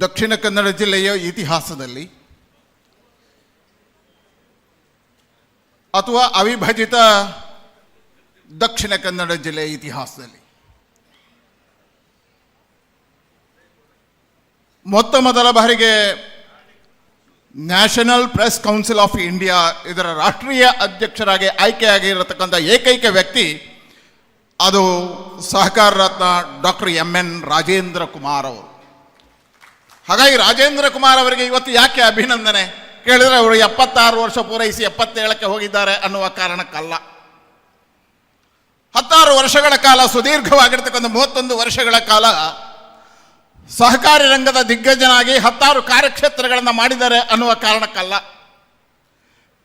ದಕ್ಷಿಣ ಕನ್ನಡ ಜಿಲ್ಲೆಯ ಇತಿಹಾಸದಲ್ಲಿ ಅಥವಾ ಅವಿಭಜಿತ ದಕ್ಷಿಣ ಕನ್ನಡ ಜಿಲ್ಲೆಯ ಇತಿಹಾಸದಲ್ಲಿ. ಮೊತ್ತ ಮೊದಲ ಬಾರಿಗೆ national press council of India ಇದರ ರಾಷ್ಟ್ರೀಯ ಅಧ್ಯಕ್ಷರಾಗಿ ಆಯ್ಕೆಯಾಗಿರತಕ್ಕಂಥ ಏಕೈಕ ವ್ಯಕ್ತಿ ಅದು ಸಹಕಾರ ರತ್ನ doctor M N Rajendra Kumar ಅವರು. ಹಾಗಾಗಿ ರಾಜೇಂದ್ರ ಕುಮಾರ್ ಅವರಿಗೆ ಇವತ್ತು ಯಾಕೆ ಅಭಿನಂದನೆ? ಕೇಳಿದ್ರೆ ಅವರು ಎಪ್ಪತ್ತಾರು ವರ್ಷ ಪೂರೈಸಿ ಎಪ್ಪತ್ತೇಳಕ್ಕೆ ಹೋಗಿದ್ದಾರೆ ಅನ್ನುವ ಕಾರಣಕ್ಕಲ್ಲ. ಹತ್ತಾರು ವರ್ಷಗಳ ಕಾಲ, ಸುದೀರ್ಘವಾಗಿರ್ತಕ್ಕಂಥ ಮೂವತ್ತೊಂದು ವರ್ಷಗಳ ಕಾಲ ಸಹಕಾರಿ ರಂಗದ ದಿಗ್ಗಜನಾಗಿ ಹತ್ತಾರು ಕಾರ್ಯಕ್ಷೇತ್ರಗಳನ್ನು ಮಾಡಿದ್ದಾರೆ ಅನ್ನುವ ಕಾರಣಕ್ಕಲ್ಲ.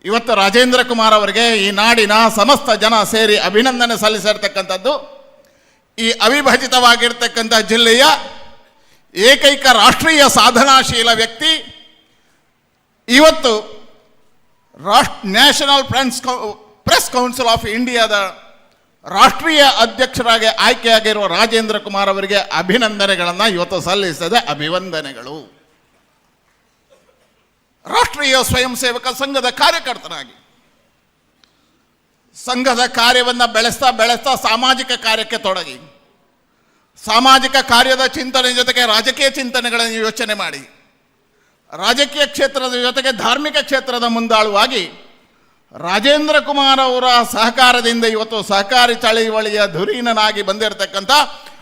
ಇವತ್ತು ರಾಜೇಂದ್ರ ಕುಮಾರ್ ಅವರಿಗೆ ಈ ನಾಡಿನ ಸಮಸ್ತ ಜನ ಸೇರಿ ಅಭಿನಂದನೆ ಸಲ್ಲಿಸಿರ್ತಕ್ಕಂಥದ್ದು. ಈ ಅವಿಭಜಿತವಾಗಿರ್ತಕ್ಕಂಥ ಜಿಲ್ಲೆಯ ಏಕೈಕ ರಾಷ್ಟ್ರೀಯ ಸಾಧನಾಶೀಲ ವ್ಯಕ್ತಿ. ಇವತ್ತು ರಾಷ್ಟ್ರ national friends press council of ಇಂಡಿಯಾದ ರಾಷ್ಟ್ರೀಯ ಅಧ್ಯಕ್ಷರಾಗಿ ಆಯ್ಕೆಯಾಗಿರುವ ರಾಜೇಂದ್ರ ಕುಮಾರ್ ಅವರಿಗೆ ಅಭಿನಂದನೆಗಳನ್ನು ಇವತ್ತು ಸಲ್ಲಿಸದೆ. ಅಭಿವಂದನೆಗಳು. ರಾಷ್ಟ್ರೀಯ ಸ್ವಯಂ ಸೇವಕ ಸಂಘದ ಕಾರ್ಯಕರ್ತನಾಗಿ. ಸಂಘದ ಕಾರ್ಯವನ್ನು ಬೆಳೆಸ್ತಾ ಬೆಳೆಸ್ತಾ ಸಾಮಾಜಿಕ ಕಾರ್ಯಕ್ಕೆ ತೊಡಗಿ. ಸಾಮಾಜಿಕ ಕಾರ್ಯದ ಚಿಂತನೆ ಜೊತೆಗೆ ರಾಜಕೀಯ ಚಿಂತನೆಗಳನ್ನು ಯೋಚನೆ ಮಾಡಿ. ರಾಜಕೀಯ ಕ್ಷೇತ್ರದ ಜೊತೆಗೆ ಧಾರ್ಮಿಕ ಕ್ಷೇತ್ರದ ಮುಂದಾಳುವಾಗಿ ರಾಜೇಂದ್ರ ಕುಮಾರ್ ಅವರ ಸಹಕಾರದಿಂದ ಇವತ್ತು ಸಹಕಾರಿ ಚಳವಳಿಯ ಧುರೀಣನಾಗಿ ಬಂದಿರತಕ್ಕಂಥ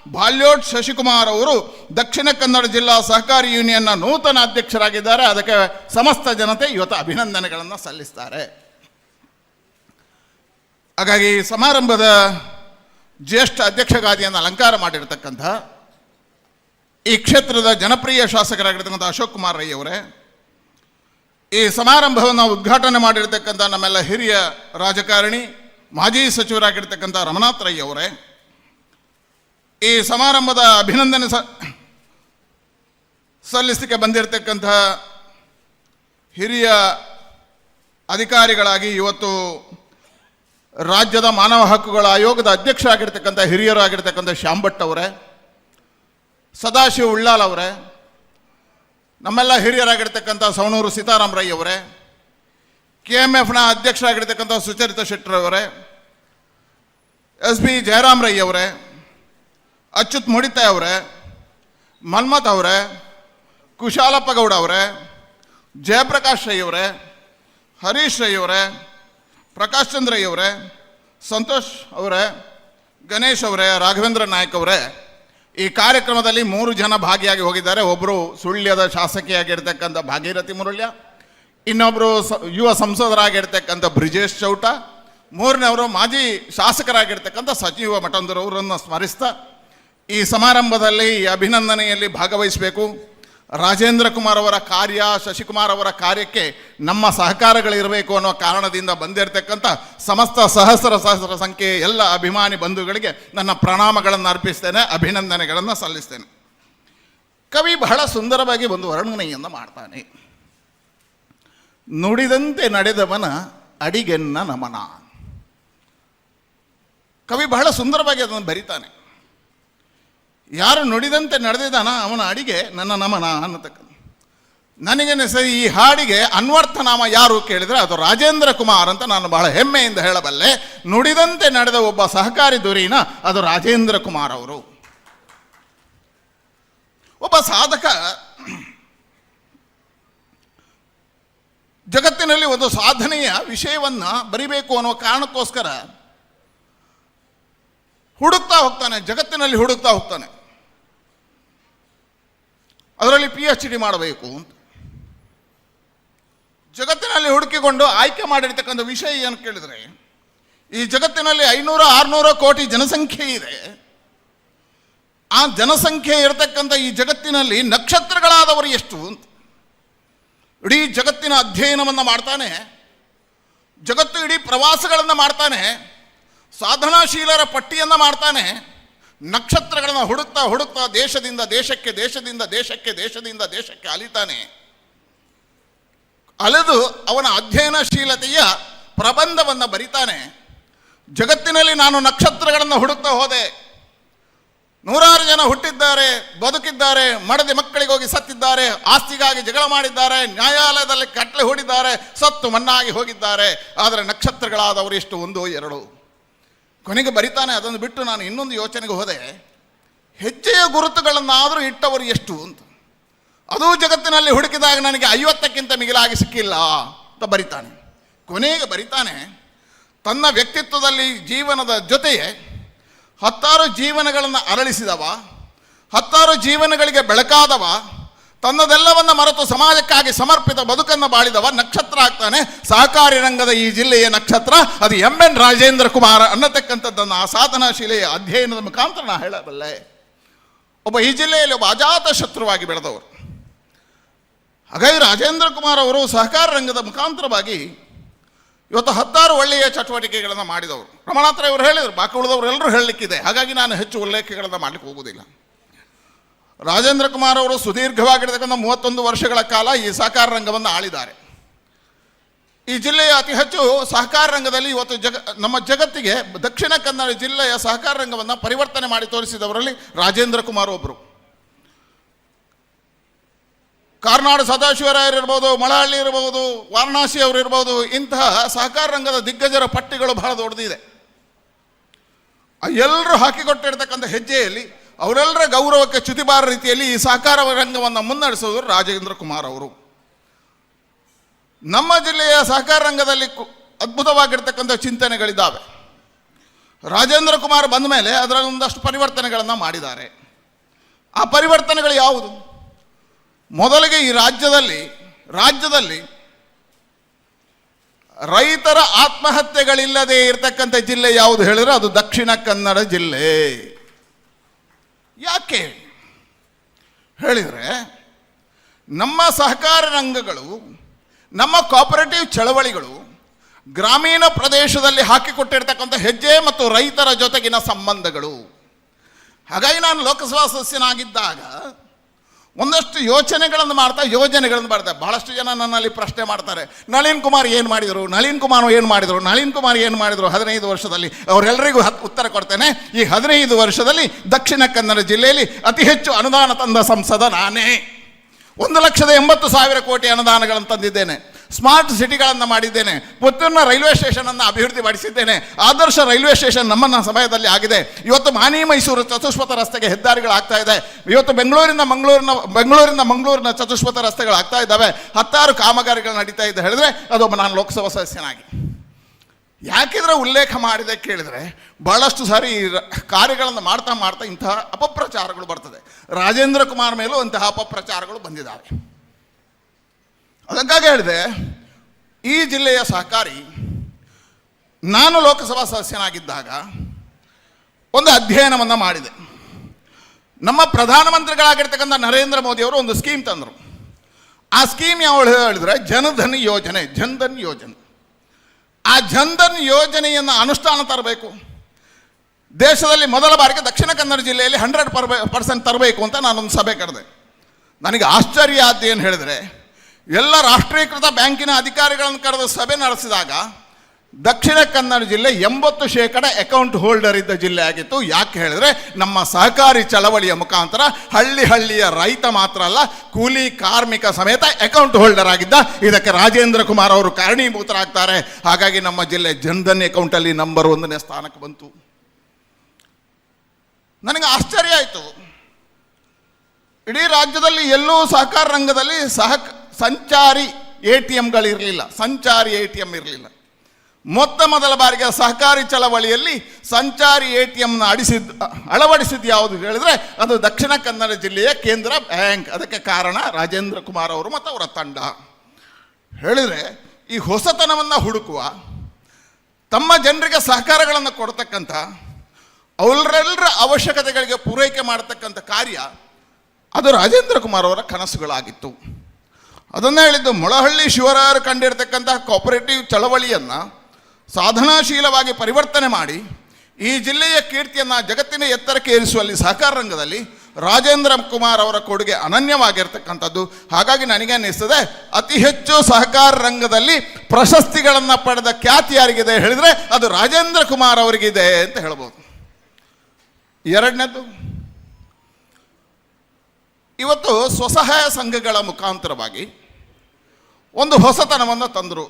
ಬಾಲ್ಯೋಟ್ ಶಶಿಕುಮಾರ್ ಅವರು ದಕ್ಷಿಣ ಕನ್ನಡ ಜಿಲ್ಲಾ ಸಹಕಾರಿ ಯೂನಿಯನ್ನ ನೂತನ ಅಧ್ಯಕ್ಷರಾಗಿದ್ದಾರೆ. ಅದಕ್ಕೆ ಸಮಸ್ತ ಜನತೆ ಇವತ್ತು ಅಭಿನಂದನೆಗಳನ್ನು ಸಲ್ಲಿಸ್ತಾರೆ. ಹಾಗಾಗಿ ಸಮಾರಂಭದ ಜ್ಯೇಷ್ಠ ಅಧ್ಯಕ್ಷಗಾದಿಯನ್ನು ಅಲಂಕಾರ ಮಾಡಿರ್ತಕ್ಕಂಥ ಈ ಕ್ಷೇತ್ರದ ಜನಪ್ರಿಯ ಶಾಸಕರಾಗಿರ್ತಕ್ಕಂಥ ಅಶೋಕ್ ಕುಮಾರ್ ರೈ ಅವರೇ, ಈ ಸಮಾರಂಭವನ್ನು ಉದ್ಘಾಟನೆ ಮಾಡಿರ್ತಕ್ಕಂಥ ನಮ್ಮೆಲ್ಲ ಹಿರಿಯ ರಾಜಕಾರಣಿ, ಮಾಜಿ ಸಚಿವರಾಗಿರ್ತಕ್ಕಂಥ ರಮನಾಥ್ ರೈ ಅವರೇ, ಈ ಸಮಾರಂಭದ ಅಭಿನಂದನೆ ಸಲ್ಲಿಸಲಿಕ್ಕೆ ಬಂದಿರತಕ್ಕಂಥ ಹಿರಿಯ ಅಧಿಕಾರಿಗಳಾಗಿ ಇವತ್ತು ರಾಜ್ಯದ ಮಾನವ ಹಕ್ಕುಗಳ ಆಯೋಗದ ಅಧ್ಯಕ್ಷರಾಗಿರ್ತಕ್ಕಂಥ ಹಿರಿಯರಾಗಿರ್ತಕ್ಕಂಥ ಭಟ್ ಅವರೇ, ಸದಾಶಿವ ಉಳ್ಳಾಲ್ ಅವರೇ, ನಮ್ಮೆಲ್ಲ ಹಿರಿಯರಾಗಿರ್ತಕ್ಕಂಥ ಸವಣೂರು ಸೀತಾರಾಮ್ ರೈ ಅವರೇ ಕೆ ಎಂ ಎಫ್ನ ಅಧ್ಯಕ್ಷರಾಗಿರ್ತಕ್ಕಂಥ ಸುಚರಿತ ಶೆಟ್ಟರ್ ಅವರೇ ಎಸ್ ಬಿ ಜಯರಾಮ್ ರೈ ಅವರೇ, ಅಚ್ಯುತ್ ಮುಡಿತೆ ಅವರೇ, ಮನ್ಮಥ್ ಅವರೇ, ಕುಶಾಲಪ್ಪ ಗೌಡ ಅವರೇ, ಜಯಪ್ರಕಾಶ್ ರೈ ಅವರೇ, ಹರೀಶ್ ರೈ ಅವರೇ ಪ್ರಕಾಶ್ ಚಂದ್ರಯ್ಯ ರೈ ಅವರೇ, ಸಂತೋಷ್ ಅವರೇ, ಗಣೇಶ್ ಅವರೇ, ರಾಘವೇಂದ್ರ ನಾಯಕ್ ಅವರೇ, ಈ ಕಾರ್ಯಕ್ರಮದಲ್ಲಿ ಮೂರು ಜನ ಭಾಗಿಯಾಗಿ ಹೋಗಿದ್ದಾರೆ. ಒಬ್ಬರು ಸುಳ್ಯದ ಶಾಸಕಿಯಾಗಿರ್ತಕ್ಕಂಥ ಭಾಗೀರಥಿ ಮುರುಳ್ಯ ಇನ್ನೊಬ್ಬರು ಯುವ ಸಂಸದರಾಗಿರ್ತಕ್ಕಂಥ ಬ್ರಿಜೇಶ್ ಚೌಟ, ಮೂರನೇವರು ಮಾಜಿ ಶಾಸಕರಾಗಿರ್ತಕ್ಕಂಥ ಸಚಿವ ಮಠಂದರವರನ್ನು ಸ್ಮರಿಸ್ತಾ, ಈ ಸಮಾರಂಭದಲ್ಲಿ ಈ ಅಭಿನಂದನೆಯಲ್ಲಿ ಭಾಗವಹಿಸಬೇಕು. ರಾಜೇಂದ್ರ ಕುಮಾರ್ ಅವರ ಕಾರ್ಯ ಶಶಿಕುಮಾರ್ ಅವರ ಕಾರ್ಯಕ್ಕೆ ನಮ್ಮ ಸಹಕಾರಗಳಿರಬೇಕು ಅನ್ನೋ ಕಾರಣದಿಂದ ಬಂದಿರತಕ್ಕಂಥ ಸಮಸ್ತ ಸಹಸ್ರ ಸಹಸ್ರ ಸಂಖ್ಯೆಯ ಎಲ್ಲ ಅಭಿಮಾನಿ ಬಂಧುಗಳಿಗೆ ನನ್ನ ಪ್ರಣಾಮಗಳನ್ನು ಅರ್ಪಿಸ್ತೇನೆ, ಅಭಿನಂದನೆಗಳನ್ನು ಸಲ್ಲಿಸ್ತೇನೆ. ಕವಿ ಬಹಳ ಸುಂದರವಾಗಿ ಒಂದು ವರ್ಣನೆಯನ್ನು ಮಾಡ್ತಾನೆ. ನುಡಿದಂತೆ ನಡೆದವನ ಅಡಿಗೆನ್ನ ನಮನ. ಕವಿ ಬಹಳ ಸುಂದರವಾಗಿ ಅದನ್ನು ಬರಿತಾನೆ. ಯಾರು ನುಡಿದಂತೆ ನಡೆದಿದ್ದಾನ ಅವನ ಅಡಿಗೆ ನನ್ನ ನಮನ ಅನ್ನತಕ್ಕ ನನಗೆ ಸರಿ ಈ ಹಾಡಿಗೆ ಅನ್ವರ್ಥ ನಾಮ ಯಾರು ಕೇಳಿದರೆ ಅದು ರಾಜೇಂದ್ರ ಕುಮಾರ್ ಅಂತ ನಾನು ಬಹಳ ಹೆಮ್ಮೆಯಿಂದ ಹೇಳಬಲ್ಲೆ. ನುಡಿದಂತೆ ನಡೆದ ಒಬ್ಬ ಸಹಕಾರಿ ದುರೀನ ಅದು ರಾಜೇಂದ್ರ ಕುಮಾರ್ ಅವರು. ಒಬ್ಬ ಸಾಧಕ ಜಗತ್ತಿನಲ್ಲಿ ಒಂದು ಸಾಧನೆಯ ವಿಷಯವನ್ನು ಬರಿಬೇಕು ಅನ್ನೋ ಕಾರಣಕ್ಕೋಸ್ಕರ ಹುಡುಕ್ತಾ ಹೋಗ್ತಾನೆ, ಜಗತ್ತಿನಲ್ಲಿ ಹುಡುಕ್ತಾ ಹೋಗ್ತಾನೆ. ಅದರಲ್ಲಿ ಪಿ ಎಚ್ ಡಿ ಮಾಡಬೇಕು ಅಂತ. ಜಗತ್ತಿನಲ್ಲಿ ಹುಡುಕಿಕೊಂಡು ಆಯ್ಕೆ ಮಾಡಿರ್ತಕ್ಕಂಥ ವಿಷಯ ಏನು ಕೇಳಿದರೆ, ಈ ಜಗತ್ತಿನಲ್ಲಿ ಐನೂರ, ಆರುನೂರು ಕೋಟಿ ಜನಸಂಖ್ಯೆ ಇದೆ. ಆ ಜನಸಂಖ್ಯೆ ಇರತಕ್ಕಂಥ ಈ ಜಗತ್ತಿನಲ್ಲಿ ನಕ್ಷತ್ರಗಳಾದವರು ಎಷ್ಟು ಅಂತ. ಇಡೀ ಜಗತ್ತಿನ ಅಧ್ಯಯನವನ್ನು ಮಾಡ್ತಾನೆ, ಜಗತ್ತು ಇಡೀ ಪ್ರವಾಸಗಳನ್ನು ಮಾಡ್ತಾನೆ, ಸಾಧನಾಶೀಲರ ಪಟ್ಟಿಯನ್ನು ಮಾಡ್ತಾನೆ ನಕ್ಷತ್ರಗಳನ್ನು ಹುಡುಕ್ತಾ ಹುಡುಕ್ತಾ ದೇಶದಿಂದ ದೇಶಕ್ಕೆ ದೇಶದಿಂದ ದೇಶಕ್ಕೆ ದೇಶದಿಂದ ದೇಶಕ್ಕೆ ಅಲಿತಾನೆ. ಅಲೆದು ಅವನ ಅಧ್ಯಯನಶೀಲತೆಯ ಪ್ರಬಂಧವನ್ನು ಬರಿತಾನೆ. ಜಗತ್ತಿನಲ್ಲಿ ನಾನು ನಕ್ಷತ್ರಗಳನ್ನು ಹುಡುಕ್ತಾ ಹೋದೆ. ನೂರಾರು ಜನ ಹುಟ್ಟಿದ್ದಾರೆ, ಬದುಕಿದ್ದಾರೆ, ಮಡದಿ ಮಕ್ಕಳಿಗೆ ಹೋಗಿ ಸತ್ತಿದ್ದಾರೆ, ಆಸ್ತಿಗಾಗಿ ಜಗಳ ಮಾಡಿದ್ದಾರೆ, ನ್ಯಾಯಾಲಯದಲ್ಲಿ ಕಟ್ಲೆ ಹೂಡಿದ್ದಾರೆ, ಸತ್ತು ಮಣ್ಣಾಗಿ ಹೋಗಿದ್ದಾರೆ. ಆದರೆ ನಕ್ಷತ್ರಗಳಾದವರು ಎಷ್ಟು? ಒಂದು, ಎರಡು. ಕೊನೆಗೆ ಬರಿತಾನೆ, ಅದನ್ನು ಬಿಟ್ಟು ನಾನು ಇನ್ನೊಂದು ಯೋಚನೆಗೆ ಹೋದೆ. ಹೆಜ್ಜೆಯ ಗುರುತುಗಳನ್ನಾದರೂ ಇಟ್ಟವರು ಎಷ್ಟು ಅಂತ. ಅದು ಜಗತ್ತಿನಲ್ಲಿ ಹುಡುಕಿದಾಗ ನನಗೆ ಐವತ್ತಕ್ಕಿಂತ ಮಿಗಿಲಾಗಿ ಸಿಕ್ಕಿಲ್ಲ ಅಂತ ಬರಿತಾನೆ. ಕೊನೆಗೆ ಬರಿತಾನೆ, ತನ್ನ ವ್ಯಕ್ತಿತ್ವದಲ್ಲಿ ಜೀವನದ ಜೊತೆಯೇ ಹತ್ತಾರು ಜೀವನಗಳನ್ನು ಅರಳಿಸಿದವ, ಹತ್ತಾರು ಜೀವನಗಳಿಗೆ ಬೆಳಕಾದವ ತನ್ನದೆಲ್ಲವನ್ನ ಮರೆತು ಸಮಾಜಕ್ಕಾಗಿ ಸಮರ್ಪಿತ ಬದುಕನ್ನು ಬಾಳಿದವ ನಕ್ಷತ್ರ ಆಗ್ತಾನೆ. ಸಹಕಾರಿ ರಂಗದ ಈ ಜಿಲ್ಲೆಯ ನಕ್ಷತ್ರ ಅದು ಎಂ ಎನ್ ರಾಜೇಂದ್ರ ಕುಮಾರ ಅನ್ನತಕ್ಕಂಥದ್ದನ್ನು ಆ ಸಾಧನಾಶೀಲೆಯ ಅಧ್ಯಯನದ ಮುಖಾಂತರ ನಾ ಹೇಳಬಲ್ಲೆ. ಒಬ್ಬ ಈ ಜಿಲ್ಲೆಯಲ್ಲಿ ಒಬ್ಬ ಅಜಾತ ಶತ್ರುವಾಗಿ ಬೆಳೆದವರು. ಹಾಗಾಗಿ ರಾಜೇಂದ್ರ ಕುಮಾರ್ ಅವರು ಸಹಕಾರ ರಂಗದ ಮುಖಾಂತರವಾಗಿ ಇವತ್ತು ಹತ್ತಾರು ಒಳ್ಳೆಯ ಚಟುವಟಿಕೆಗಳನ್ನು ಮಾಡಿದವರು. ಪ್ರಮಾಣಾಂತರ ಇವರು ಹೇಳಿದರು ಬಾಕಿ ಉಳಿದವರು ಎಲ್ಲರೂ ಹೇಳಲಿಕ್ಕಿದೆ. ಹಾಗಾಗಿ ನಾನು ಹೆಚ್ಚು ಉಲ್ಲೇಖಗಳನ್ನು ಮಾಡಲಿಕ್ಕೆ ಹೋಗುವುದಿಲ್ಲ. ರಾಜೇಂದ್ರ ಕುಮಾರ್ ಅವರು ಸುದೀರ್ಘವಾಗಿರ್ತಕ್ಕಂಥ ಮೂವತ್ತೊಂದು ವರ್ಷಗಳ ಕಾಲ ಈ ಸಹಕಾರ ರಂಗವನ್ನು ಆಳಿದ್ದಾರೆ. ಈ ಜಿಲ್ಲೆಯ ಅತಿ ಹೆಚ್ಚು ಸಹಕಾರ ರಂಗದಲ್ಲಿ ಇವತ್ತು ಜಗ, ನಮ್ಮ ಜಗತ್ತಿಗೆ ದಕ್ಷಿಣ ಕನ್ನಡ ಜಿಲ್ಲೆಯ ಸಹಕಾರ ರಂಗವನ್ನು ಪರಿವರ್ತನೆ ಮಾಡಿ ತೋರಿಸಿದವರಲ್ಲಿ ರಾಜೇಂದ್ರ ಕುಮಾರ್ ಒಬ್ಬರು ಕಾರ್ನಾಡು ಸದಾಶಿವರಾಯರು ಇರ್ಬೋದು, ಮಳಹಳ್ಳಿ ಇರ್ಬೋದು, ವಾರಣಾಸಿ ಅವರು ಇರ್ಬೋದು, ಇಂತಹ ಸಹಕಾರ ರಂಗದ ದಿಗ್ಗಜರ ಪಟ್ಟಿಗಳು ಬಹಳ ದೊಡ್ಡದಿದೆ. ಎಲ್ಲರೂ ಹಾಕಿಕೊಟ್ಟಿರ್ತಕ್ಕಂಥ ಹೆಜ್ಜೆಯಲ್ಲಿ ಅವರೆಲ್ಲರ ಗೌರವಕ್ಕೆ ಚ್ಯುತಿಬಾರ ರೀತಿಯಲ್ಲಿ ಈ ಸಹಕಾರ ರಂಗವನ್ನು ಮುನ್ನಡೆಸೋದು ರಾಜೇಂದ್ರ ಕುಮಾರ್ ಅವರು. ನಮ್ಮ ಜಿಲ್ಲೆಯ ಸಹಕಾರ ರಂಗದಲ್ಲಿ ಅದ್ಭುತವಾಗಿರ್ತಕ್ಕಂಥ ಚಿಂತನೆಗಳಿದ್ದಾವೆ. ರಾಜೇಂದ್ರ ಕುಮಾರ್ ಬಂದ ಮೇಲೆ ಅದರ ಒಂದಷ್ಟು ಪರಿವರ್ತನೆಗಳನ್ನು ಮಾಡಿದ್ದಾರೆ. ಆ ಪರಿವರ್ತನೆಗಳು ಯಾವುದು? ಮೊದಲಿಗೆ ಈ ರಾಜ್ಯದಲ್ಲಿ ರಾಜ್ಯದಲ್ಲಿ ರೈತರ ಆತ್ಮಹತ್ಯೆಗಳಿಲ್ಲದೆ ಇರತಕ್ಕಂಥ ಜಿಲ್ಲೆ ಯಾವುದು ಹೇಳಿದ್ರೆ ಅದು ದಕ್ಷಿಣ ಕನ್ನಡ ಜಿಲ್ಲೆ. ಯಾಕೆ? ಹೇಳಿದರೆ, ನಮ್ಮ ಸಹಕಾರ ರಂಗಗಳು, ನಮ್ಮ ಕೋಪರೇಟಿವ್ ಚಳವಳಿಗಳು ಗ್ರಾಮೀಣ ಪ್ರದೇಶದಲ್ಲಿ ಹಾಕಿಕೊಟ್ಟಿರ್ತಕ್ಕಂಥ ಹೆಜ್ಜೆ ಮತ್ತು ರೈತರ ಜೊತೆಗಿನ ಸಂಬಂಧಗಳು. ಹಾಗಾಗಿ ನಾನು ಲೋಕಸಭಾ ಸದಸ್ಯನಾಗಿದ್ದಾಗ ಒಂದಷ್ಟು ಯೋಚನೆಗಳನ್ನು ಮಾಡ್ತಾ, ಯೋಜನೆಗಳನ್ನು ಮಾಡ್ತಾ. ಬಹಳಷ್ಟು ಜನ ನನ್ನಲ್ಲಿ ಪ್ರಶ್ನೆ ಮಾಡ್ತಾರೆ. ನಳಿನ್ ಕುಮಾರ್ ಏನು ಮಾಡಿದರು? ನಳಿನ್ ಕುಮಾರ್ ಏನು ಮಾಡಿದರು? ನಳಿನ್ ಕುಮಾರ್ ಏನು ಮಾಡಿದರು ಹದಿನೈದು ವರ್ಷದಲ್ಲಿ? ಅವರೆಲ್ಲರಿಗೂ ಹತ್ತು ಉತ್ತರ ಕೊಡ್ತೇನೆ. ಈ ಹದಿನೈದು ವರ್ಷದಲ್ಲಿ ದಕ್ಷಿಣ ಕನ್ನಡ ಜಿಲ್ಲೆಯಲ್ಲಿ ಅತಿ ಹೆಚ್ಚು ಅನುದಾನ ತಂದ ಸಂಸದ ನಾನೇ. ಒಂದು ಲಕ್ಷದ ಎಂಬತ್ತು ಸಾವಿರ ಕೋಟಿ ಅನುದಾನಗಳನ್ನು ತಂದಿದ್ದೇನೆ. ಸ್ಮಾರ್ಟ್ ಸಿಟಿಗಳನ್ನು ಮಾಡಿದ್ದೇನೆ. ಪುತ್ತೂರಿನ ರೈಲ್ವೆ ಸ್ಟೇಷನನ್ನು ಅಭಿವೃದ್ಧಿಪಡಿಸಿದ್ದೇನೆ ಆದರ್ಶ ರೈಲ್ವೆ ಸ್ಟೇಷನ್ ನಮ್ಮ ಸಮಯದಲ್ಲಿ ಆಗಿದೆ. ಇವತ್ತು ಮಾನಿ ಮೈಸೂರು ಚತುಷ್ಪಥ ರಸ್ತೆಗೆ ಹೆದ್ದಾರಿಗಳಾಗ್ತಾ ಇದೆ. ಇವತ್ತು ಬೆಂಗಳೂರಿನ ಮಂಗಳೂರಿನ ಬೆಂಗಳೂರಿನ ಮಂಗಳೂರಿನ ಚತುಷ್ಪಥ ರಸ್ತೆಗಳಾಗ್ತಾ ಇದ್ದಾವೆ. ಹತ್ತಾರು ಕಾಮಗಾರಿಗಳು ನಡೀತಾ ಇದೆ ಹೇಳಿದ್ರೆ ಅದೊಬ್ಬ ನಾನು ಲೋಕಸಭಾ ಸದಸ್ಯನಾಗಿ. ಯಾಕಿದ್ರೆ ಉಲ್ಲೇಖ ಮಾಡಿದೆ ಕೇಳಿದರೆ ಬಹಳಷ್ಟು ಸಾರಿ ಕಾರ್ಯಗಳನ್ನು ಮಾಡ್ತಾ ಮಾಡ್ತಾ ಇಂತಹ ಅಪಪ್ರಚಾರಗಳು ಬರ್ತದೆ. ರಾಜೇಂದ್ರ ಕುಮಾರ್ ಮೇಲೂ ಅಂತಹ ಅಪಪ್ರಚಾರಗಳು ಬಂದಿದ್ದಾವೆ ಅದಕ್ಕಾಗಿ ಹೇಳಿದೆ, ಈ ಜಿಲ್ಲೆಯ ಸಹಕಾರಿ ನಾನು ಲೋಕಸಭಾ ಸದಸ್ಯನಾಗಿದ್ದಾಗ ಒಂದು ಅಧ್ಯಯನವನ್ನು ಮಾಡಿದೆ. ನಮ್ಮ ಪ್ರಧಾನಮಂತ್ರಿಗಳಾಗಿರ್ತಕ್ಕಂಥ ನರೇಂದ್ರ ಮೋದಿಯವರು ಒಂದು ಸ್ಕೀಮ್ ತಂದರು. ಆ ಸ್ಕೀಮ್ ಯಾವ ಹೇಳಿದ್ರೆ, ಜನಧನ್ ಯೋಜನೆ, ಜನ್ಧನ್ ಯೋಜನೆ. ಆ ಜನ್ಧನ್ ಯೋಜನೆಯನ್ನು ಅನುಷ್ಠಾನ ತರಬೇಕು. ದೇಶದಲ್ಲಿ ಮೊದಲ ಬಾರಿಗೆ ದಕ್ಷಿಣ ಕನ್ನಡ ಜಿಲ್ಲೆಯಲ್ಲಿ ಹಂಡ್ರೆಡ್ ಪರ್ಸೆಂಟ್ ತರಬೇಕು ಅಂತ ನಾನೊಂದು ಸಭೆ ಕರೆದೆ. ನನಗೆ ಆಶ್ಚರ್ಯ ಆದ್ದು ಏನು ಹೇಳಿದರೆ ಎಲ್ಲ ರಾಷ್ಟ್ರೀಕೃತ ಬ್ಯಾಂಕಿನ ಅಧಿಕಾರಿಗಳನ್ನು ಕರೆದು ಸಭೆ ನಡೆಸಿದಾಗ ದಕ್ಷಿಣ ಕನ್ನಡ ಜಿಲ್ಲೆ ಎಂಬತ್ತು ಶೇಕಡ ಅಕೌಂಟ್ ಹೋಲ್ಡರ್ ಇದ್ದ ಜಿಲ್ಲೆ ಆಗಿತ್ತು. ಯಾಕೆ ಹೇಳಿದ್ರೆ ನಮ್ಮ ಸಹಕಾರಿ ಚಳವಳಿಯ ಮುಖಾಂತರ ಹಳ್ಳಿ ಹಳ್ಳಿಯ ರೈತ ಮಾತ್ರ ಅಲ್ಲ, ಕೂಲಿ ಕಾರ್ಮಿಕ ಸಮೇತ ಅಕೌಂಟ್ ಹೋಲ್ಡರ್ ಆಗಿದ್ದ. ಇದಕ್ಕೆ ರಾಜೇಂದ್ರ ಕುಮಾರ್ ಅವರು ಕಾರಣೀಭೂತರಾಗ್ತಾರೆ. ಹಾಗಾಗಿ ನಮ್ಮ ಜಿಲ್ಲೆ ಜನ್ಧನ್ ಅಕೌಂಟಲ್ಲಿ ನಂಬರ್ ಒಂದನೇ ಸ್ಥಾನಕ್ಕೆ ಬಂತು. ನನಗೆ ಆಶ್ಚರ್ಯ ಆಯಿತು. ಇಡೀ ರಾಜ್ಯದಲ್ಲಿ ಎಲ್ಲೂ ಸಹಕಾರ ರಂಗದಲ್ಲಿ ಸಹ ಸಂಚಾರಿ ಎ ಟಿ ಎಮ್ಗಳಿರಲಿಲ್ಲ ಸಂಚಾರಿ ಎ ಟಿ ಎಂ ಇರಲಿಲ್ಲ. ಮೊತ್ತ ಮೊದಲ ಬಾರಿಗೆ ಸಹಕಾರಿ ಚಳವಳಿಯಲ್ಲಿ ಸಂಚಾರಿ ಎ ಟಿ ಎಮ್ನ ಅಡಿಸಿದ್ದು ಅಳವಡಿಸಿದ್ದು ಯಾವುದು ಹೇಳಿದ್ರೆ ಅದು ದಕ್ಷಿಣ ಕನ್ನಡ ಜಿಲ್ಲೆಯ ಕೇಂದ್ರ ಬ್ಯಾಂಕ್. ಅದಕ್ಕೆ ಕಾರಣ ರಾಜೇಂದ್ರ ಕುಮಾರ್ ಅವರು ಮತ್ತು ಅವರ ತಂಡ. ಹೇಳಿದರೆ ಈ ಹೊಸತನವನ್ನು ಹುಡುಕುವ, ತಮ್ಮ ಜನರಿಗೆ ಸಹಕಾರಗಳನ್ನು ಕೊಡ್ತಕ್ಕಂಥ ಅವರೆಲ್ಲರ ಅವಶ್ಯಕತೆಗಳಿಗೆ ಪೂರೈಕೆ ಮಾಡತಕ್ಕಂಥ ಕಾರ್ಯ ಅದು ರಾಜೇಂದ್ರ ಕುಮಾರ್ ಅವರ ಕನಸುಗಳಾಗಿತ್ತು. ಅದನ್ನು ಹೇಳಿದ್ದು ಮೊಳಹಳ್ಳಿ ಶಿವರಾಯರು ಕಂಡಿರ್ತಕ್ಕಂಥ ಕೋಪರೇಟಿವ್ ಚಳವಳಿಯನ್ನು ಸಾಧನಾಶೀಲವಾಗಿ ಪರಿವರ್ತನೆ ಮಾಡಿ, ಈ ಜಿಲ್ಲೆಯ ಕೀರ್ತಿಯನ್ನು ಜಗತ್ತಿನ ಎತ್ತರಕ್ಕೆ ಏರಿಸುವಲ್ಲಿ ಸಹಕಾರ ರಂಗದಲ್ಲಿ ರಾಜೇಂದ್ರ ಕುಮಾರ್ ಅವರ ಕೊಡುಗೆ ಅನನ್ಯವಾಗಿರ್ತಕ್ಕಂಥದ್ದು. ಹಾಗಾಗಿ ನನಗೆ ಅನ್ನಿಸ್ತದೆ, ಅತಿ ಹೆಚ್ಚು ಸಹಕಾರ ರಂಗದಲ್ಲಿ ಪ್ರಶಸ್ತಿಗಳನ್ನು ಪಡೆದ ಖ್ಯಾತಿ ಯಾರಿಗಿದೆ ಹೇಳಿದರೆ ಅದು ರಾಜೇಂದ್ರ ಕುಮಾರ್ ಅವರಿಗಿದೆ ಅಂತ ಹೇಳ್ಬೋದು. ಎರಡನೇದು ಇವತ್ತು ಸ್ವಸಹಾಯ ಸಂಘಗಳ ಮುಖಾಂತರವಾಗಿ ಒಂದು ಹೊಸತನವನ್ನು ತಂದರು.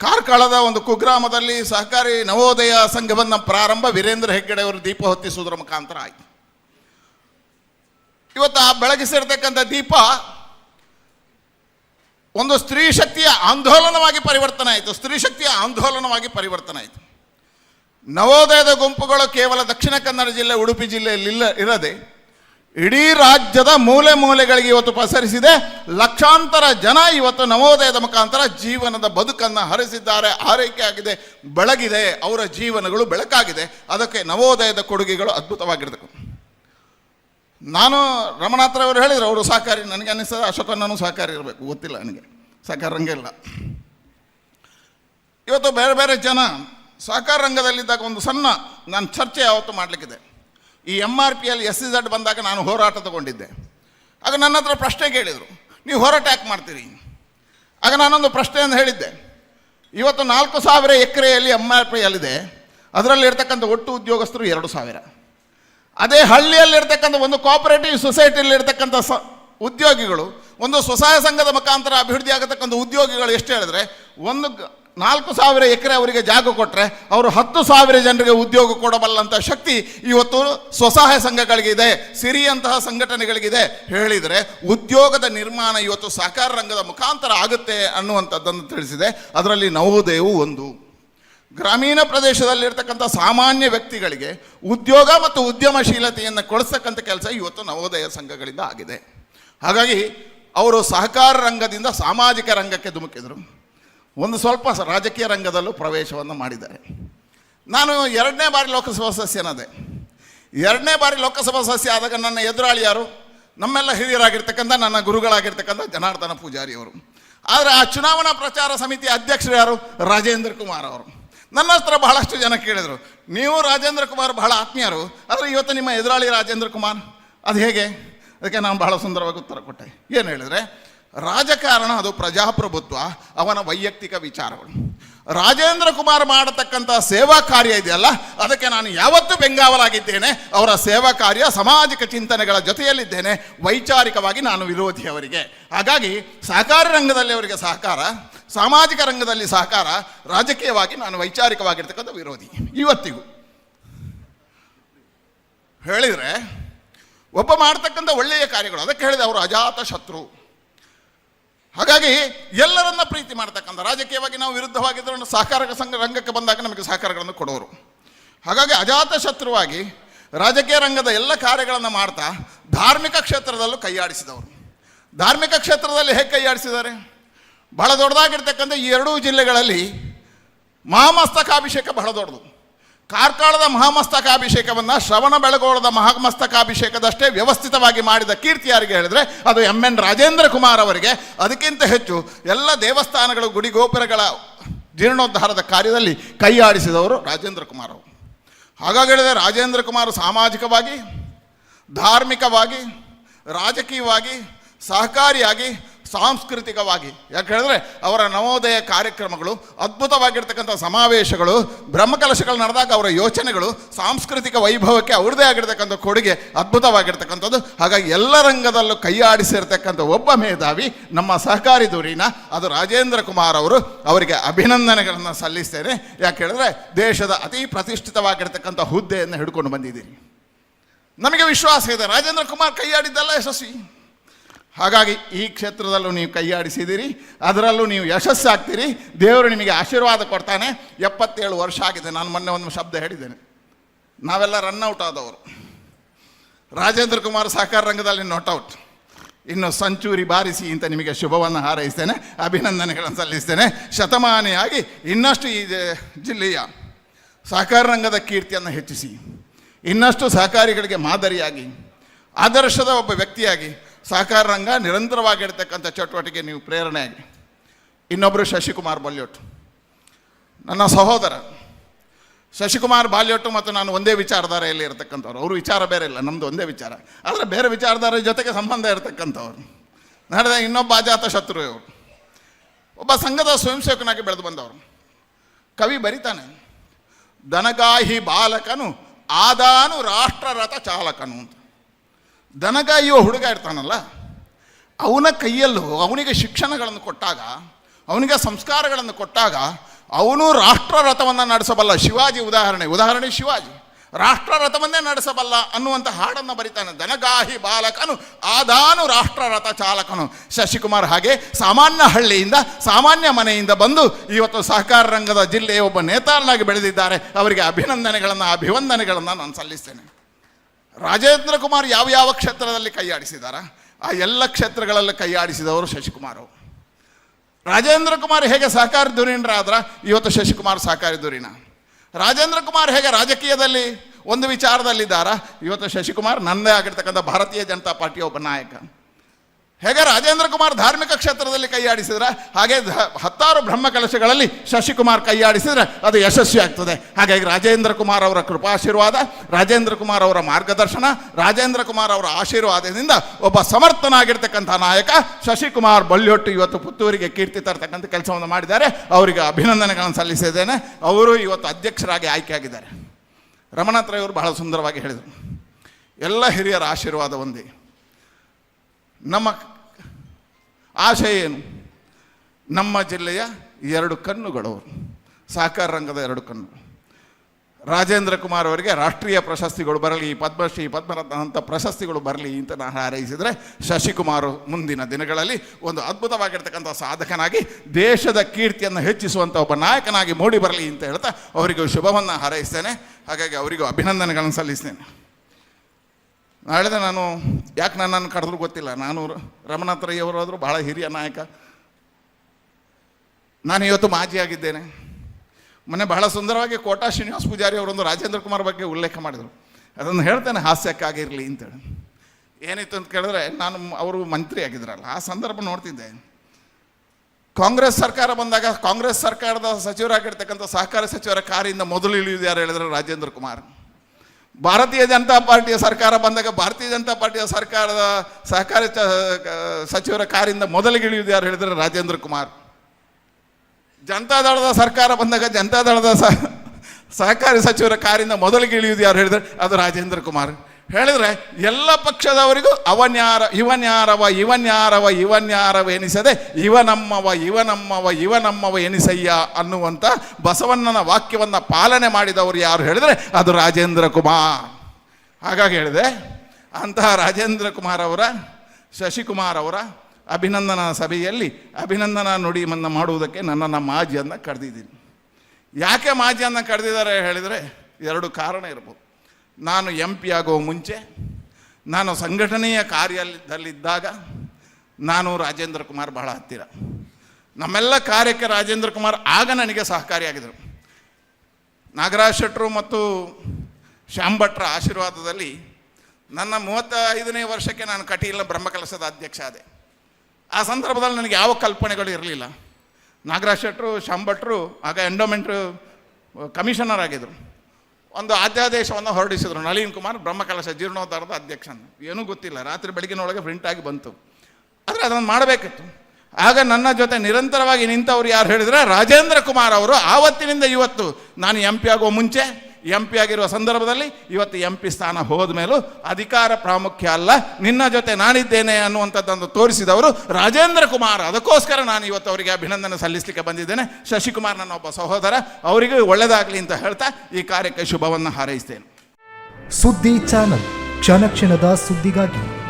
ಕಾರ್ಕಳದ ಒಂದು ಕುಗ್ರಾಮದಲ್ಲಿ ಸಹಕಾರಿ ನವೋದಯ ಸಂಘವನ್ನು ಪ್ರಾರಂಭ ವೀರೇಂದ್ರ ಹೆಗ್ಗಡೆಯವರು ದೀಪ ಹೊತ್ತಿಸುವುದರ ಮುಖಾಂತರ ಆಯಿತು. ಇವತ್ತು ಆ ಬೆಳಗಿಸಿರ್ತಕ್ಕಂಥ ದೀಪ ಒಂದು ಸ್ತ್ರೀ ಶಕ್ತಿಯ ಆಂದೋಲನವಾಗಿ ಪರಿವರ್ತನೆ ಆಯಿತು. ಸ್ತ್ರೀ ಶಕ್ತಿಯ ಆಂದೋಲನವಾಗಿ ಪರಿವರ್ತನೆ ಆಯಿತು. ನವೋದಯದ ಗುಂಪುಗಳು ಕೇವಲ ದಕ್ಷಿಣ ಕನ್ನಡ ಜಿಲ್ಲೆ, ಉಡುಪಿ ಜಿಲ್ಲೆಯಲ್ಲಿ ಇಲ್ಲ, ಇರದೆ ಇಡೀ ರಾಜ್ಯದ ಮೂಲೆ ಮೂಲೆಗಳಿಗೆ ಇವತ್ತು ಪಸರಿಸಿದೆ. ಲಕ್ಷಾಂತರ ಜನ ಇವತ್ತು ನವೋದಯದ ಮುಖಾಂತರ ಜೀವನದ ಬದುಕನ್ನು ಹರಿಸಿದ್ದಾರೆ. ಆರೈಕೆ ಆಗಿದೆ ಬೆಳಗಿದೆ, ಅವರ ಜೀವನಗಳು ಬೆಳಕಾಗಿದೆ. ಅದಕ್ಕೆ ನವೋದಯದ ಕೊಡುಗೆಗಳು ಅದ್ಭುತವಾಗಿರ್ತಕ್ಕ ನಾನು ರಮಣಾತ್ರ ಅವರು ಹೇಳಿದರು, ಅವರು ಸಹಕಾರಿ, ನನಗೆ ಅನ್ನಿಸ್ತದೆ, ಅಶೋಕಣ್ಣನೂ ಸಹಕಾರಿ ಇರಬೇಕು. ಗೊತ್ತಿಲ್ಲ ನನಗೆ. ಸಹಕಾರ ರಂಗ ಇಲ್ಲ. ಇವತ್ತು ಬೇರೆ ಬೇರೆ ಜನ ಸಹಕಾರ ರಂಗದಲ್ಲಿದ್ದಾಗ ಒಂದು ಸಣ್ಣ, ನಾನು ಚರ್ಚೆ ಯಾವತ್ತು ಮಾಡಲಿಕ್ಕಿದೆ. ಈ M R P L S C Z ಬಂದಾಗ ನಾನು ಹೋರಾಟ ತಗೊಂಡಿದ್ದೆ. ಆಗ ನನ್ನ ಹತ್ರ ಪ್ರಶ್ನೆ ಕೇಳಿದರು, ನೀವು ಹೋರಾಟ ಯಾಕೆ ಮಾಡ್ತೀರಿ? ಆಗ ನಾನೊಂದು ಪ್ರಶ್ನೆಯನ್ನು ಹೇಳಿದ್ದೆ. ಇವತ್ತು ನಾಲ್ಕು ಸಾವಿರ ಎಕರೆಯಲ್ಲಿ ಎಂ ಆರ್ ಪಿ ಎಲ್ ಇದೆ ಅದರಲ್ಲಿ ಇರ್ತಕ್ಕಂಥ ಒಟ್ಟು ಉದ್ಯೋಗಸ್ಥರು ಎರಡು ಸಾವಿರ. ಅದೇ ಹಳ್ಳಿಯಲ್ಲಿರ್ತಕ್ಕಂಥ ಒಂದು ಕೋಆಪರೇಟಿವ್ ಸೊಸೈಟಿಯಲ್ಲಿರ್ತಕ್ಕಂಥ ಸ, ಉದ್ಯೋಗಿಗಳು, ಒಂದು ಸ್ವಸಹಾಯ ಸಂಘದ ಮುಖಾಂತರ ಅಭಿವೃದ್ಧಿ ಆಗತಕ್ಕಂಥ ಉದ್ಯೋಗಿಗಳು ಎಷ್ಟು ಹೇಳಿದ್ರೆ, ಒಂದು ನಾಲ್ಕು ಸಾವಿರ ಎಕರೆ ಅವರಿಗೆ ಜಾಗ ಕೊಟ್ಟರೆ ಅವರು ಹತ್ತು ಸಾವಿರ ಜನರಿಗೆ ಉದ್ಯೋಗ ಕೊಡಬಲ್ಲಂಥ ಶಕ್ತಿ ಇವತ್ತು ಸ್ವಸಹಾಯ ಸಂಘಗಳಿಗಿದೆ, ಸಿರಿಯಂತಹ ಸಂಘಟನೆಗಳಿಗಿದೆ. ಹೇಳಿದರೆ ಉದ್ಯೋಗದ ನಿರ್ಮಾಣ ಇವತ್ತು ಸಹಕಾರ ರಂಗದ ಮುಖಾಂತರ ಆಗುತ್ತೆ ಅನ್ನುವಂಥದ್ದನ್ನು ತಿಳಿಸಿದೆ. ಅದರಲ್ಲಿ ನವೋದಯವು ಒಂದು. ಗ್ರಾಮೀಣ ಪ್ರದೇಶದಲ್ಲಿರ್ತಕ್ಕಂಥ ಸಾಮಾನ್ಯ ವ್ಯಕ್ತಿಗಳಿಗೆ ಉದ್ಯೋಗ ಮತ್ತು ಉದ್ಯಮಶೀಲತೆಯನ್ನು ಕೊಡಿಸ್ತಕ್ಕಂಥ ಕೆಲಸ ಇವತ್ತು ನವೋದಯ ಸಂಘಗಳಿಂದ ಆಗಿದೆ. ಹಾಗಾಗಿ ಅವರು ಸಹಕಾರ ರಂಗದಿಂದ ಸಾಮಾಜಿಕ ರಂಗಕ್ಕೆ ಧುಮುಕಿದರು. ಒಂದು ಸ್ವಲ್ಪ ರಾಜಕೀಯ ರಂಗದಲ್ಲೂ ಪ್ರವೇಶವನ್ನು ಮಾಡಿದ್ದಾರೆ. ನಾನು ಎರಡನೇ ಬಾರಿ ಲೋಕಸಭಾ ಸದಸ್ಯನಾದೆ. ಎರಡನೇ ಬಾರಿ ಲೋಕಸಭಾ ಸದಸ್ಯ ಆದಾಗ ನನ್ನ ಎದುರಾಳಿಯಾರು ನಮ್ಮೆಲ್ಲ ಹಿರಿಯರಾಗಿರ್ತಕ್ಕಂಥ, ನನ್ನ ಗುರುಗಳಾಗಿರ್ತಕ್ಕಂಥ ಜನಾರ್ದನ ಪೂಜಾರಿ ಅವರು. ಆದರೆ ಆ ಚುನಾವಣಾ ಪ್ರಚಾರ ಸಮಿತಿ ಅಧ್ಯಕ್ಷರು ಯಾರು? ರಾಜೇಂದ್ರ ಕುಮಾರ್ ಅವರು. ನನ್ನ ಹತ್ರ ಬಹಳಷ್ಟು ಜನ ಕೇಳಿದರು, ನೀವು ರಾಜೇಂದ್ರ ಕುಮಾರ್ ಬಹಳ ಆತ್ಮೀಯರು, ಆದರೆ ಇವತ್ತು ನಿಮ್ಮ ಎದುರಾಳಿ ರಾಜೇಂದ್ರ ಕುಮಾರ್, ಅದು ಹೇಗೆ? ಅದಕ್ಕೆ ನಾನು ಬಹಳ ಸುಂದರವಾಗಿ ಉತ್ತರ ಕೊಟ್ಟೆ. ಏನು ಹೇಳಿದರೆ ರಾಜಕಾರಣ ಅದು ಪ್ರಜಾಪ್ರಭುತ್ವ, ಅವನ ವೈಯಕ್ತಿಕ ವಿಚಾರಗಳು. ರಾಜೇಂದ್ರ ಕುಮಾರ್ ಮಾಡತಕ್ಕಂಥ ಸೇವಾ ಕಾರ್ಯ ಇದೆಯಲ್ಲ, ಅದಕ್ಕೆ ನಾನು ಯಾವತ್ತೂ ಬೆಂಗಾವಲಾಗಿದ್ದೇನೆ. ಅವರ ಸೇವಾ ಕಾರ್ಯ ಸಾಮಾಜಿಕ ಚಿಂತನೆಗಳ ಜೊತೆಯಲ್ಲಿದ್ದೇನೆ. ವೈಚಾರಿಕವಾಗಿ ನಾನು ವಿರೋಧಿ ಅವರಿಗೆ. ಹಾಗಾಗಿ ಸಹಕಾರ ರಂಗದಲ್ಲಿ ಅವರಿಗೆ ಸಹಕಾರ, ಸಾಮಾಜಿಕ ರಂಗದಲ್ಲಿ ಸಹಕಾರ, ರಾಜಕೀಯವಾಗಿ ನಾನು ವೈಚಾರಿಕವಾಗಿರ್ತಕ್ಕಂಥ ವಿರೋಧಿ. ಇವತ್ತಿಗೂ. ಹೇಳಿದರೆ, ಒಬ್ಬ ಮಾಡ್ತಕ್ಕಂಥ ಒಳ್ಳೆಯ ಕಾರ್ಯಗಳು, ಅದಕ್ಕೆ ಹೇಳಿದೆ, ಅವರು ಅಜಾತ ಶತ್ರು. ಹಾಗಾಗಿ ಎಲ್ಲರನ್ನ ಪ್ರೀತಿ ಮಾಡ್ತಕ್ಕಂಥ ರಾಜಕೀಯವಾಗಿ ನಾವು ವಿರುದ್ಧವಾಗಿದ್ದರೂ ಸಹಕಾರ ಸಂಘ ರಂಗಕ್ಕೆ ಬಂದಾಗ ನಮಗೆ ಸಹಕಾರಗಳನ್ನು ಕೊಡೋರು ಹಾಗಾಗಿ ಅಜಾತ ಶತ್ರುವಾಗಿ ರಾಜಕೀಯ ರಂಗದ ಎಲ್ಲ ಕಾರ್ಯಗಳನ್ನು ಮಾಡ್ತಾ ಧಾರ್ಮಿಕ ಕ್ಷೇತ್ರದಲ್ಲೂ ಕೈಯಾಡಿಸಿದವರು ಧಾರ್ಮಿಕ ಕ್ಷೇತ್ರದಲ್ಲಿ ಹೇಗೆ ಕೈಯಾಡಿಸಿದ್ದಾರೆ ಬಹಳ ದೊಡ್ಡದಾಗಿರ್ತಕ್ಕಂಥ ಈ ಎರಡೂ ಜಿಲ್ಲೆಗಳಲ್ಲಿ ಮಹಾಮಸ್ತಕಾಭಿಷೇಕ ಬಹಳ ದೊಡ್ಡದು. ಕಾರ್ಕಳದ ಮಹಾಮಸ್ತಕಾಭಿಷೇಕವನ್ನು ಶ್ರವಣ ಬೆಳಗೋಳದ ಮಹಾಮಸ್ತಕಾಭಿಷೇಕದಷ್ಟೇ ವ್ಯವಸ್ಥಿತವಾಗಿ ಮಾಡಿದ ಕೀರ್ತಿ ಯಾರಿಗೆ ಹೇಳಿದ್ರೆ ಅದು ಎಂ ಎನ್ ರಾಜೇಂದ್ರ ಕುಮಾರ್ ಅವರಿಗೆ. ಅದಕ್ಕಿಂತ ಹೆಚ್ಚು ಎಲ್ಲ ದೇವಸ್ಥಾನಗಳು ಗುಡಿ ಗೋಪುರಗಳ ಜೀರ್ಣೋದ್ಧಾರದ ಕಾರ್ಯದಲ್ಲಿ ಕೈಯಾಡಿಸಿದವರು ರಾಜೇಂದ್ರ ಕುಮಾರ್ ಅವರು. ಹಾಗಾಗಿ ಹೇಳಿದರೆ ರಾಜೇಂದ್ರ ಕುಮಾರ್ ಸಾಮಾಜಿಕವಾಗಿ, ಧಾರ್ಮಿಕವಾಗಿ, ರಾಜಕೀಯವಾಗಿ, ಸಹಕಾರಿಯಾಗಿ ಸಾಂಸ್ಕೃತಿಕವಾಗಿ. ಯಾಕೆ ಹೇಳಿದ್ರೆ ಅವರ ನವೋದಯ ಕಾರ್ಯಕ್ರಮಗಳು, ಅದ್ಭುತವಾಗಿರ್ತಕ್ಕಂಥ ಸಮಾವೇಶಗಳು, ಬ್ರಹ್ಮಕಲಶಗಳು ನಡೆದಾಗ ಅವರ ಯೋಚನೆಗಳು, ಸಾಂಸ್ಕೃತಿಕ ವೈಭವಕ್ಕೆ ಅವ್ರದ್ದೇ ಆಗಿರ್ತಕ್ಕಂಥ ಕೊಡುಗೆ ಅದ್ಭುತವಾಗಿರ್ತಕ್ಕಂಥದ್ದು. ಹಾಗಾಗಿ ಎಲ್ಲ ರಂಗದಲ್ಲೂ ಕೈಯಾಡಿಸಿರ್ತಕ್ಕಂಥ ಒಬ್ಬ ಮೇಧಾವಿ ನಮ್ಮ ಸಹಕಾರಿ ದೂರಿನ ಅದು ರಾಜೇಂದ್ರ ಕುಮಾರ್ ಅವರು ಅವರಿಗೆ ಅಭಿನಂದನೆಗಳನ್ನು ಸಲ್ಲಿಸ್ತೇನೆ. ಯಾಕೆ ಹೇಳಿದ್ರೆ ದೇಶದ ಅತಿ ಪ್ರತಿಷ್ಠಿತವಾಗಿರ್ತಕ್ಕಂಥ ಹುದ್ದೆಯನ್ನು ಹಿಡ್ಕೊಂಡು ಬಂದಿದ್ದೀರಿ. ನಮಗೆ ವಿಶ್ವಾಸ ಇದೆ. ರಾಜೇಂದ್ರ ಕುಮಾರ್ ಕೈಯಾಡಿದ್ದಲ್ಲ ಯಶಸ್ವಿ. ಹಾಗಾಗಿ ಈ ಕ್ಷೇತ್ರದಲ್ಲೂ ನೀವು ಕೈಯಾಡಿಸಿದ್ದೀರಿ, ಅದರಲ್ಲೂ ನೀವು ಯಶಸ್ಸಾಗ್ತೀರಿ ದೇವರು ನಿಮಗೆ ಆಶೀರ್ವಾದ ಕೊಡ್ತಾನೆ. ಎಪ್ಪತ್ತೇಳು ವರ್ಷ ಆಗಿದೆ, ನಾನು ಮೊನ್ನೆ ಒಂದು ಶಬ್ದ ಹೇಳಿದ್ದೇನೆ. ನಾವೆಲ್ಲ ರನ್ಔಟ್ ಆದವರು. ರಾಜೇಂದ್ರ ಕುಮಾರ್ ಸಹಕಾರ ರಂಗದಲ್ಲಿ ನಾಟ್ ಔಟ್ ಇನ್ನು ಸಂಚೂರಿ ಬಾರಿಸಿ ಅಂತ ನಿಮಗೆ ಶುಭವನ್ನು ಹಾರೈಸ್ತೇನೆ, ಅಭಿನಂದನೆಗಳನ್ನು ಸಲ್ಲಿಸ್ತೇನೆ. ಶತಮಾನಿಯಾಗಿ ಇನ್ನಷ್ಟು ಈ ಜಿಲ್ಲೆಯ ಸಹಕಾರ ರಂಗದ ಕೀರ್ತಿಯನ್ನು ಹೆಚ್ಚಿಸಿ, ಇನ್ನಷ್ಟು ಸಹಕಾರಿಗಳಿಗೆ ಮಾದರಿಯಾಗಿ, ಆದರ್ಶದ ಒಬ್ಬ ವ್ಯಕ್ತಿಯಾಗಿ ಸಹಕಾರ ರಂಗ ನಿರಂತರವಾಗಿರ್ತಕ್ಕಂಥ ಚಟುವಟಿಕೆ ನೀವು ಪ್ರೇರಣೆಯಾಗಿ. ಇನ್ನೊಬ್ಬರು ಶಶಿಕುಮಾರ್ ಬಾಲ್ಯೋಟ್. ನನ್ನ ಸಹೋದರ, ಶಶಿಕುಮಾರ್ ಬಾಲ್ಯೋಟು ಮತ್ತು ನಾನು ಒಂದೇ ವಿಚಾರಧಾರೆಯಲ್ಲಿ ಇರತಕ್ಕಂಥವ್ರು. ಅವರು ವಿಚಾರ ಬೇರೆ ಇಲ್ಲ ನಮ್ಮದು ಒಂದೇ ವಿಚಾರ. ಆದರೆ ಬೇರೆ ವಿಚಾರಧಾರೆ ಜೊತೆಗೆ ಸಂಬಂಧ ಇರತಕ್ಕಂಥವ್ರು. ನಡೆದ ಇನ್ನೊಬ್ಬ ಅಜಾತ ಶತ್ರು ಇವರು. ಒಬ್ಬ ಸಂಘದ ಸ್ವಯಂ ಸೇವಕನಾಗಿ ಬೆಳೆದು ಬಂದವರು. ಕವಿ ಬರಿತಾನೆ, ದನಗಾಹಿ ಬಾಲಕನು, ಆದಾನು ರಾಷ್ಟ್ರರಥ ಚಾಲಕನು ಅಂತ. ದನಗಾಯುವ ಹುಡುಗ ಇರ್ತಾನಲ್ಲ, ಅವನ ಕೈಯಲ್ಲೂ ಅವನಿಗೆ ಶಿಕ್ಷಣಗಳನ್ನು ಕೊಟ್ಟಾಗ, ಅವನಿಗೆ ಸಂಸ್ಕಾರಗಳನ್ನು ಕೊಟ್ಟಾಗ ಅವನು ರಾಷ್ಟ್ರ ರಥವನ್ನು ನಡೆಸಬಲ್ಲ. ಶಿವಾಜಿ ಉದಾಹರಣೆ ಉದಾಹರಣೆ ಶಿವಾಜಿ. ರಾಷ್ಟ್ರ ರಥವನ್ನೇ ನಡೆಸಬಲ್ಲ ಅನ್ನುವಂಥ ಹಾಡನ್ನು ಬರಿತಾನೆ. ದನಗಾಹಿ ಬಾಲಕನು, ಆದಾನು ರಾಷ್ಟ್ರ ರಥ ಚಾಲಕನು. ಶಶಿಕುಮಾರ್ ಹಾಗೆ ಸಾಮಾನ್ಯ ಹಳ್ಳಿಯಿಂದ, ಸಾಮಾನ್ಯ ಮನೆಯಿಂದ ಬಂದು ಇವತ್ತು ಸಹಕಾರ ರಂಗದ ಜಿಲ್ಲೆಯ ಒಬ್ಬ ನೇತಾರನಾಗಿ ಬೆಳೆದಿದ್ದಾರೆ. ಅವರಿಗೆ ಅಭಿನಂದನೆಗಳನ್ನು, ಅಭಿವಂದನೆಗಳನ್ನು ನಾನು ಸಲ್ಲಿಸ್ತೇನೆ. ರಾಜೇಂದ್ರ ಕುಮಾರ್ ಯಾವ ಯಾವ ಕ್ಷೇತ್ರದಲ್ಲಿ ಕೈಯಾಡಿಸಿದಾರ ಆ ಎಲ್ಲ ಕ್ಷೇತ್ರಗಳಲ್ಲಿ ಕೈಯಾಡಿಸಿದವರು ಶಶಿಕುಮಾರ್ ಅವರು. ರಾಜೇಂದ್ರ ಕುಮಾರ್ ಹೇಗೆ ಸಹಕಾರಿ ಧುರೀಣರಾದ್ರ? ಇವತ್ತು ಶಶಿಕುಮಾರ್ ಸಹಕಾರಿ ಧುರೀಣ. ರಾಜೇಂದ್ರ ಕುಮಾರ್ ಹೇಗೆ ರಾಜಕೀಯದಲ್ಲಿ ಒಂದು ವಿಚಾರದಲ್ಲಿದ್ದಾರ? ಇವತ್ತು ಶಶಿಕುಮಾರ್ ನನ್ನದೇ ಆಗಿರ್ತಕ್ಕಂಥ ಭಾರತೀಯ ಜನತಾ ಪಾರ್ಟಿಯ ಒಬ್ಬ ನಾಯಕ. ಹೇಗೆ ರಾಜೇಂದ್ರ ಕುಮಾರ್ ಧಾರ್ಮಿಕ ಕ್ಷೇತ್ರದಲ್ಲಿ ಕೈಯಾಡಿಸಿದ್ರೆ ಹಾಗೆ ಹತ್ತಾರು ಹತ್ತಾರು ಬ್ರಹ್ಮಕಲಶಗಳಲ್ಲಿ ಶಶಿಕುಮಾರ್ ಕೈಯಾಡಿಸಿದ್ರೆ ಅದು ಯಶಸ್ವಿ ಆಗ್ತದೆ. ಹಾಗಾಗಿ ರಾಜೇಂದ್ರ ಕುಮಾರ್ ಅವರ ಕೃಪಾಶೀರ್ವಾದ ರಾಜೇಂದ್ರ ಕುಮಾರ್ ಅವರ ಮಾರ್ಗದರ್ಶನ, ರಾಜೇಂದ್ರ ಕುಮಾರ್ ಅವರ ಆಶೀರ್ವಾದದಿಂದ ಒಬ್ಬ ಸಮರ್ಥನಾಗಿರ್ತಕ್ಕಂಥ ನಾಯಕ ಶಶಿಕುಮಾರ್ ಬಲ್ಯೊಟ್ಟು ಇವತ್ತು ಪುತ್ತೂರಿಗೆ ಕೀರ್ತಿ ತರ್ತಕ್ಕಂಥ ಕೆಲಸವನ್ನು ಮಾಡಿದ್ದಾರೆ. ಅವರಿಗೆ ಅಭಿನಂದನೆಗಳನ್ನು ಸಲ್ಲಿಸಿದ್ದೇನೆ. ಅವರು ಇವತ್ತು ಅಧ್ಯಕ್ಷರಾಗಿ ಆಯ್ಕೆಯಾಗಿದ್ದಾರೆ. ರಮಣಾತ್ರ ಇವರು ಬಹಳ ಸುಂದರವಾಗಿ ಹೇಳಿದರು. ಎಲ್ಲ ಹಿರಿಯರ ಆಶೀರ್ವಾದ ಒಂದೇ. ನಮ್ಮ ಆಶಯ ಏನು? ನಮ್ಮ ಜಿಲ್ಲೆಯ ಎರಡು ಕಣ್ಣುಗಳು ಸಹಕಾರ ರಂಗದ ಎರಡು ಕಣ್ಣು. ರಾಜೇಂದ್ರ ಕುಮಾರ್ ಅವರಿಗೆ ರಾಷ್ಟ್ರೀಯ ಪ್ರಶಸ್ತಿಗಳು ಬರಲಿ, ಪದ್ಮಶ್ರೀ ಪದ್ಮರತ್ನ ಅಂತ ಪ್ರಶಸ್ತಿಗಳು ಬರಲಿ ಅಂತ ನಾನು ಹಾರೈಸಿದರೆ ಶಶಿಕುಮಾರ್ ಮುಂದಿನ ದಿನಗಳಲ್ಲಿ ಒಂದು ಅದ್ಭುತವಾಗಿರ್ತಕ್ಕಂಥ ಸಾಧಕನಾಗಿ ದೇಶದ ಕೀರ್ತಿಯನ್ನು ಹೆಚ್ಚಿಸುವಂಥ ಒಬ್ಬ ನಾಯಕನಾಗಿ ಮೂಡಿ ಬರಲಿ ಅಂತ ಹೇಳ್ತಾ ಅವರಿಗೂ ಶುಭವನ್ನು ಹಾರೈಸ್ತೇನೆ. ಹಾಗಾಗಿ ಅವರಿಗೂ ಅಭಿನಂದನೆಗಳನ್ನು ಸಲ್ಲಿಸ್ತೇನೆ. ನಾಳೆ ನಾನು, ಯಾಕೆ ನನ್ನನ್ನು ಕಡಿದ್ರು ಗೊತ್ತಿಲ್ಲ. ನಾನು ರಮನಾಥ ರೈಯವರಾದರೂ ಬಹಳ ಹಿರಿಯ ನಾಯಕ. ನಾನು ಇವತ್ತು ಮಾಜಿ ಆಗಿದ್ದೇನೆ. ಮೊನ್ನೆ ಬಹಳ ಸುಂದರವಾಗಿ ಕೋಟಾ ಶ್ರೀನಿವಾಸ ಪೂಜಾರಿ ಅವರೊಂದು ರಾಜೇಂದ್ರ ಕುಮಾರ್ ಬಗ್ಗೆ ಉಲ್ಲೇಖ ಮಾಡಿದರು. ಅದನ್ನು ಹೇಳ್ತೇನೆ, ಹಾಸ್ಯಕ್ಕಾಗಿರಲಿ ಅಂತೇಳಿ ಏನಿತ್ತು ಅಂತ ಕೇಳಿದ್ರೆ, ನಾನು ಅವರು ಮಂತ್ರಿ ಆಗಿದ್ರಲ್ಲ, ಆ ಸಂದರ್ಭ ನೋಡ್ತಿದ್ದೆ. ಕಾಂಗ್ರೆಸ್ ಸರ್ಕಾರ ಬಂದಾಗ, ಕಾಂಗ್ರೆಸ್ ಸರ್ಕಾರದ ಸಚಿವರಾಗಿರ್ತಕ್ಕಂಥ ಸಹಕಾರ ಸಚಿವರ ಕಾರಿಂದ ಮೊದಲು ಇಳಿಯುವುದು ಯಾರು ಹೇಳಿದ್ರೆ ರಾಜೇಂದ್ರ ಕುಮಾರ್. ಭಾರತೀಯ ಜನತಾ ಪಾರ್ಟಿಯ ಸರ್ಕಾರ ಬಂದಾಗ ಭಾರತೀಯ ಜನತಾ ಪಾರ್ಟಿಯ ಸರ್ಕಾರದ ಸಹಕಾರಿ ಸಚಿವರ ಕಾರಿಂದ ಮೊದಲಿಗೆ ಇಳಿಯುವುದು ಯಾರು ಹೇಳಿದ್ರೆ ರಾಜೇಂದ್ರ ಕುಮಾರ್. ಜನತಾದಳದ ಸರ್ಕಾರ ಬಂದಾಗ ಜನತಾದಳದ ಸಹ, ಸಹಕಾರಿ ಸಚಿವರ ಕಾರಿಂದ ಮೊದಲಿಗೆ ಇಳಿಯುವುದು ಯಾರು ಹೇಳಿದ್ರೆ ಅದು ರಾಜೇಂದ್ರ ಕುಮಾರ್. ಹೇಳಿದ್ರೆ ಎಲ್ಲ ಪಕ್ಷದವರಿಗೂ ಅವನ್ಯಾರ, ಇವನ್ಯಾರವ ಇವನ್ಯಾರವ ಇವನ್ಯಾರವ ಎನಿಸದೆ ಇವನಮ್ಮವ ಇವನಮ್ಮವ ಇವನಮ್ಮವ ಎನಿಸಯ್ಯ ಅನ್ನುವಂಥ ಬಸವಣ್ಣನ ವಾಕ್ಯವನ್ನು ಪಾಲನೆ ಮಾಡಿದವರು ಯಾರು ಹೇಳಿದ್ರೆ ಅದು ರಾಜೇಂದ್ರ ಕುಮಾರ್. ಹಾಗಾಗಿ ಹೇಳಿದೆ, ಅಂತಹ ರಾಜೇಂದ್ರ ಕುಮಾರ್ ಅವರ, ಶಶಿಕುಮಾರ್ ಅವರ ಅಭಿನಂದನಾ ಸಭೆಯಲ್ಲಿ ಅಭಿನಂದನಾ ನುಡಿಯನ್ನು ಮಾಡುವುದಕ್ಕೆ ನನ್ನನ್ನು ಮಾಜಿಯನ್ನು ಕರೆದಿದ್ದೀನಿ ಯಾಕೆ ಮಾಜಿಯನ್ನು ಕರೆದಿದ್ದಾರೆ ಹೇಳಿದರೆ ಎರಡು ಕಾರಣ ಇರ್ಬೋದು. ನಾನು ಎಂ ಪಿ ಆಗುವ ಮುಂಚೆ, ನಾನು ಸಂಘಟನೆಯ ಕಾರ್ಯದಲ್ಲಿದ್ದಾಗ ನಾನು ರಾಜೇಂದ್ರ ಕುಮಾರ್ ಬಹಳ ಹತ್ತಿರ. ನಮ್ಮೆಲ್ಲ ಕಾರ್ಯಕ್ಕೆ ರಾಜೇಂದ್ರ ಕುಮಾರ್ ಆಗ ನನಗೆ ಸಹಕಾರಿಯಾಗಿದ್ದರು ನಾಗರಾಜ್ ಶೆಟ್ಟರು ಮತ್ತು ಶ್ಯಾಮ್ ಭಟ್ರ ಆಶೀರ್ವಾದದಲ್ಲಿ ನನ್ನ ಮೂವತ್ತೈದನೇ ವರ್ಷಕ್ಕೆ ನಾನು ಕಟೀಲ ಬ್ರಹ್ಮಕಲಶದ ಅಧ್ಯಕ್ಷ ಆದೆ. ಆ ಸಂದರ್ಭದಲ್ಲಿ ನನಗೆ ಯಾವ ಕಲ್ಪನೆಗಳು ಇರಲಿಲ್ಲ. ನಾಗರಾಜ್ ಶೆಟ್ಟರು ಶ್ಯಾಮ್ ಭಟ್ರು ಆಗ ಎಂಡೋಮೆಂಟ್ ಕಮಿಷನರ್ ಆಗಿದ್ದರು ಒಂದು ಅಧ್ಯಾದೇಶವನ್ನು ಹೊರಡಿಸಿದರು. ನಳಿನ್ ಕುಮಾರ್ ಬ್ರಹ್ಮಕಲಶ ಜೀರ್ಣೋದ್ಧಾರದ ಅಧ್ಯಕ್ಷನ. ಏನೂ ಗೊತ್ತಿಲ್ಲ. ರಾತ್ರಿ ಬೆಳಗಿನೊಳಗೆ ಪ್ರಿಂಟ್ ಆಗಿ ಬಂತು. ಆದರೆ ಅದನ್ನು ಮಾಡಬೇಕಿತ್ತು. ಆಗ ನನ್ನ ಜೊತೆ ನಿರಂತರವಾಗಿ ನಿಂತವರು ಯಾರು ಹೇಳಿದ್ರೆ ರಾಜೇಂದ್ರ ಕುಮಾರ್ ಅವರು, ಆವತ್ತಿನಿಂದ ಇವತ್ತು ನಾನು ಎಂ ಪಿ ಆಗುವ ಮುಂಚೆ ಎಂ ಪಿ ಆಗಿರುವ ಸಂದರ್ಭದಲ್ಲಿ ಇವತ್ತು ಎಂ ಪಿ ಸ್ಥಾನ ಹೋದ ಮೇಲೂ ಅಧಿಕಾರ ಪ್ರಾಮುಖ್ಯ ಅಲ್ಲ. ನಿನ್ನ ಜೊತೆ ನಾನಿದ್ದೇನೆ ಅನ್ನುವಂಥದ್ದನ್ನು ತೋರಿಸಿದವರು ರಾಜೇಂದ್ರ ಕುಮಾರ್. ಅದಕ್ಕೋಸ್ಕರ ನಾನು ಇವತ್ತು ಅವರಿಗೆ ಅಭಿನಂದನೆ ಸಲ್ಲಿಸಲಿಕ್ಕೆ ಬಂದಿದ್ದೇನೆ. ಶಶಿಕುಮಾರ್ ನನ್ನ ಒಬ್ಬ ಸಹೋದರ. ಅವರಿಗೂ ಒಳ್ಳೆಯದಾಗಲಿ ಅಂತ ಹೇಳ್ತಾ ಈ ಕಾರ್ಯಕ್ಕೆ ಶುಭವನ್ನು ಹಾರೈಸ್ತೇನೆ. ಸುದ್ದಿ ಚಾನಲ್. ಕ್ಷಣ ಕ್ಷಣದ ಸುದ್ದಿಗಾಗಿ